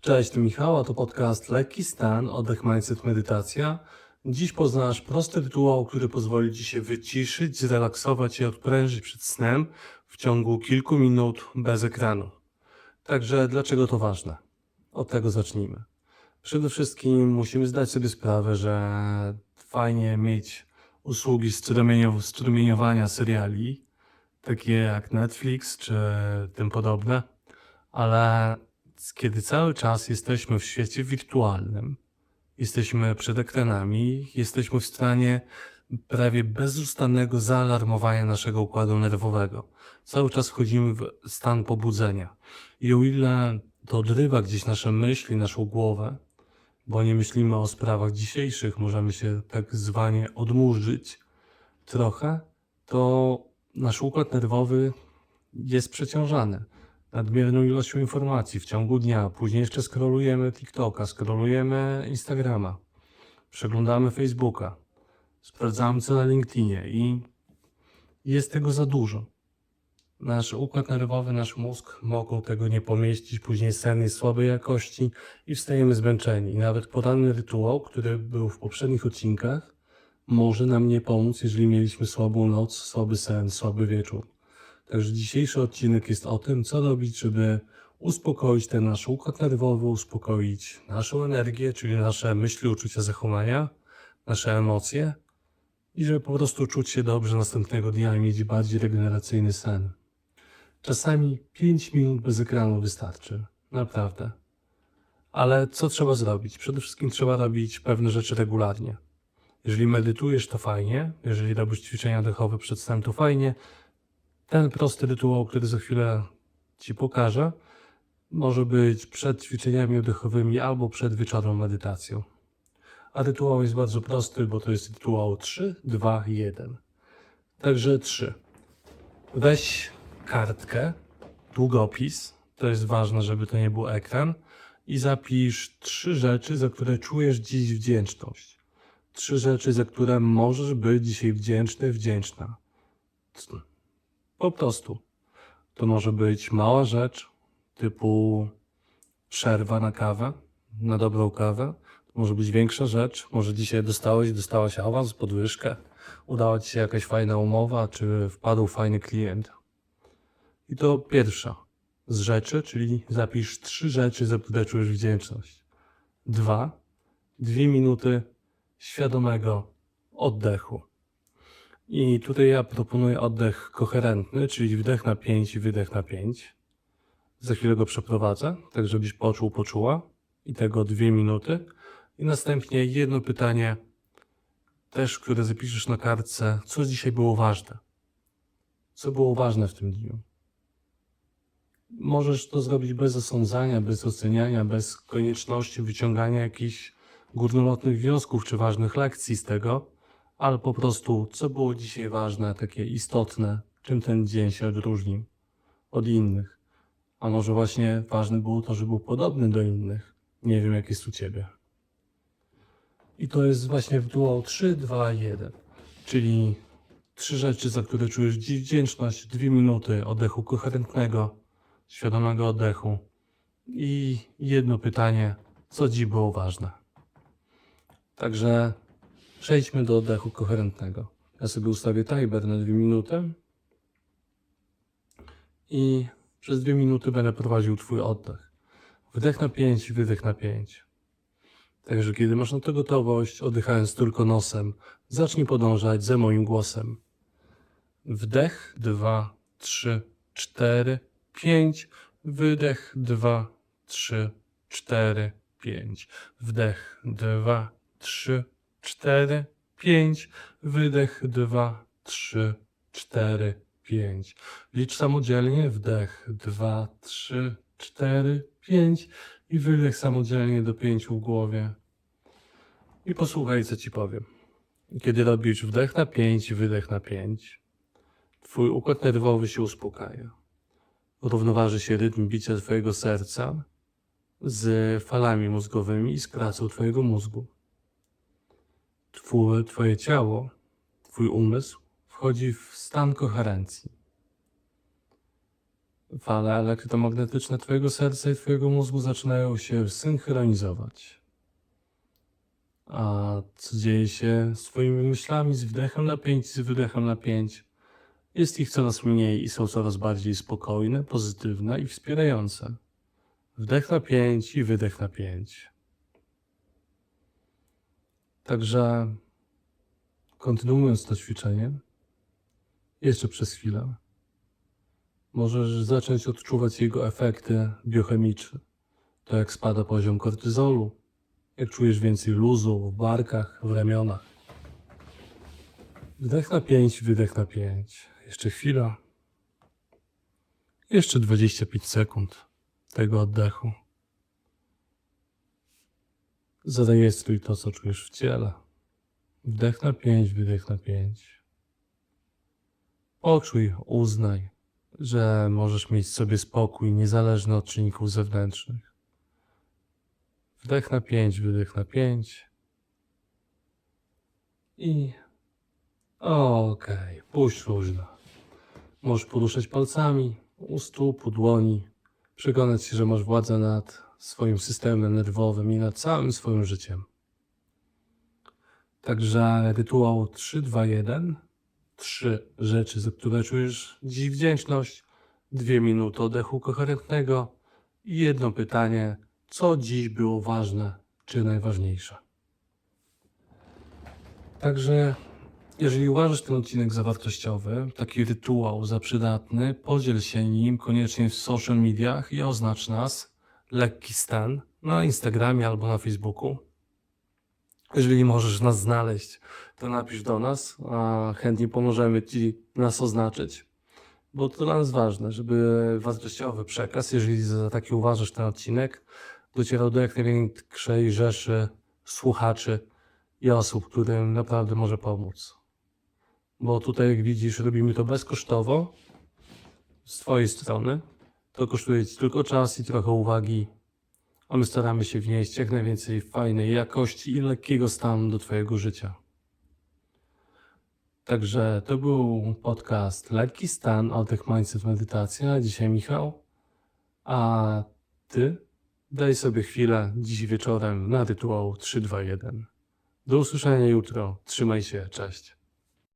Cześć, tu Michał, a to podcast Lekki Stan, Oddech Mindset Medytacja. Dziś poznasz prosty rytuał, który pozwoli Ci się wyciszyć, zrelaksować i odprężyć przed snem w ciągu kilku minut bez ekranu. Także dlaczego to ważne? Od tego zacznijmy. Przede wszystkim musimy zdać sobie sprawę, że fajnie mieć usługi strumieniow- strumieniowania seriali, takie jak Netflix czy tym podobne, ale kiedy cały czas jesteśmy w świecie wirtualnym, jesteśmy przed ekranami, jesteśmy w stanie prawie bezustannego zaalarmowania naszego układu nerwowego. Cały czas wchodzimy w stan pobudzenia. I o ile to odrywa gdzieś nasze myśli, naszą głowę, bo nie myślimy o sprawach dzisiejszych, możemy się tak zwanie odmurzyć trochę, to nasz układ nerwowy jest przeciążany nadmierną ilością informacji w ciągu dnia. Później jeszcze scrollujemy TikToka, scrollujemy Instagrama, przeglądamy Facebooka, sprawdzamy co na LinkedInie i jest tego za dużo. Nasz układ nerwowy, nasz mózg mogą tego nie pomieścić, później sen jest słabej jakości i wstajemy zmęczeni. I nawet poranny rytuał, który był w poprzednich odcinkach, może nam nie pomóc, jeżeli mieliśmy słabą noc, słaby sen, słaby wieczór. Także dzisiejszy odcinek jest o tym, co robić, żeby uspokoić ten nasz układ nerwowy, uspokoić naszą energię, czyli nasze myśli, uczucia, zachowania, nasze emocje i żeby po prostu czuć się dobrze następnego dnia i mieć bardziej regeneracyjny sen. Czasami 5 minut bez ekranu wystarczy, naprawdę. Ale co trzeba zrobić? Przede wszystkim trzeba robić pewne rzeczy regularnie. Jeżeli medytujesz, to fajnie. Jeżeli robisz ćwiczenia dechowe przed snem, to fajnie. Ten prosty rytuał, który za chwilę Ci pokażę, może być przed ćwiczeniami oddechowymi albo przed wieczorną medytacją. A rytuał jest bardzo prosty, bo to jest rytuał 3, 2, 1. Także 3. Weź kartkę, długopis, to jest ważne, żeby to nie był ekran, i zapisz trzy rzeczy, za które czujesz dziś wdzięczność. Trzy rzeczy, za które możesz być dzisiaj wdzięczny, wdzięczna. Po prostu. To może być mała rzecz, typu przerwa na kawę, na dobrą kawę. To może być większa rzecz. Może dzisiaj dostałeś, dostałaś awans, podwyżkę, udała ci się jakaś fajna umowa, czy wpadł fajny klient. I to pierwsza z rzeczy, czyli zapisz trzy rzeczy, za które czujesz wdzięczność. Dwa, dwie minuty świadomego oddechu. I tutaj ja proponuję oddech koherentny, czyli wdech na 5 i wydech na 5. Za chwilę go przeprowadzę, tak żebyś poczuł, poczuła. I tego dwie minuty. I następnie jedno pytanie, też które zapiszesz na kartce, co dzisiaj było ważne. Co było ważne w tym dniu. Możesz to zrobić bez osądzania, bez oceniania, bez konieczności wyciągania jakichś górnolotnych wniosków czy ważnych lekcji z tego, ale po prostu, co było dzisiaj ważne, takie istotne, czym ten dzień się odróżnił od innych. A może właśnie ważne było to, że był podobny do innych. Nie wiem, jak jest u ciebie. I to jest właśnie w duo 3, 2, 1. Czyli trzy rzeczy, za które czujesz wdzięczność, dwie minuty oddechu koherentnego, świadomego oddechu i jedno pytanie, co dziś było ważne. Także Przejdźmy do oddechu koherentnego. Ja sobie ustawię timer na dwie minuty i przez dwie minuty będę prowadził Twój oddech. Wdech na 5, wydech na 5. Także kiedy masz na to gotowość, oddychając tylko nosem, zacznij podążać za moim głosem. Wdech, 2, 3, 4, 5. Wydech, 2, 3, 4, 5. Wdech, 2, 3, 4, 5. Wydech, 2, 3, 4, 5. Licz samodzielnie. Wdech, 2, 3, 4, 5. I wydech samodzielnie do 5 w głowie. I posłuchaj, co ci powiem. Kiedy robisz wdech na 5 i wydech na 5, twój układ nerwowy się uspokaja. Równoważy się rytm bicia twojego serca z falami mózgowymi i z pracą twojego mózgu. Twoje, twoje ciało, twój umysł wchodzi w stan koherencji. fale elektromagnetyczne Twojego serca i Twojego mózgu zaczynają się synchronizować. A co dzieje się z Twoimi myślami z wdechem na 5 z wydechem na 5? Jest ich coraz mniej i są coraz bardziej spokojne, pozytywne i wspierające. Wdech na 5 i wydech na 5. Także kontynuując to ćwiczenie, jeszcze przez chwilę, możesz zacząć odczuwać jego efekty biochemiczne. To jak spada poziom kortyzolu, jak czujesz więcej luzu w barkach, w ramionach. Wdech na 5, wydech na 5. Jeszcze chwila. Jeszcze 25 sekund tego oddechu. Zarejestruj to, co czujesz w ciele. Wdech na 5, wydech na 5. Poczuj, uznaj, że możesz mieć sobie spokój niezależny od czynników zewnętrznych. Wdech na 5, wydech na 5. I okej, puść luźno. Możesz poruszać palcami u stóp, u dłoni, przekonać się, że masz władzę nad swoim systemem nerwowym i nad całym swoim życiem. Także rytuał 3, 2, 1. Trzy rzeczy, za które czujesz dziś wdzięczność. Dwie minuty oddechu koherentnego i jedno pytanie, co dziś było ważne czy najważniejsze. Także jeżeli uważasz ten odcinek za wartościowy, taki rytuał za przydatny, podziel się nim koniecznie w social mediach i oznacz nas, lekki stan, na Instagramie albo na Facebooku. Jeżeli możesz nas znaleźć, to napisz do nas, a chętnie pomożemy Ci nas oznaczyć. Bo to dla nas ważne, żeby wartościowy przekaz, jeżeli za taki uważasz ten odcinek, docierał do jak największej rzeszy słuchaczy i osób, którym naprawdę może pomóc. Bo tutaj, jak widzisz, robimy to bezkosztowo z Twojej strony. To kosztuje Ci tylko czas i trochę uwagi, a my staramy się wnieść jak najwięcej fajnej jakości i lekkiego stanu do Twojego życia. Także to był podcast Lekki Stan, Oddech Mindset Medytacja. Dzisiaj Michał. A Ty daj sobie chwilę dziś wieczorem na rytuał 3, 2, 1. Do usłyszenia jutro. Trzymaj się. Cześć.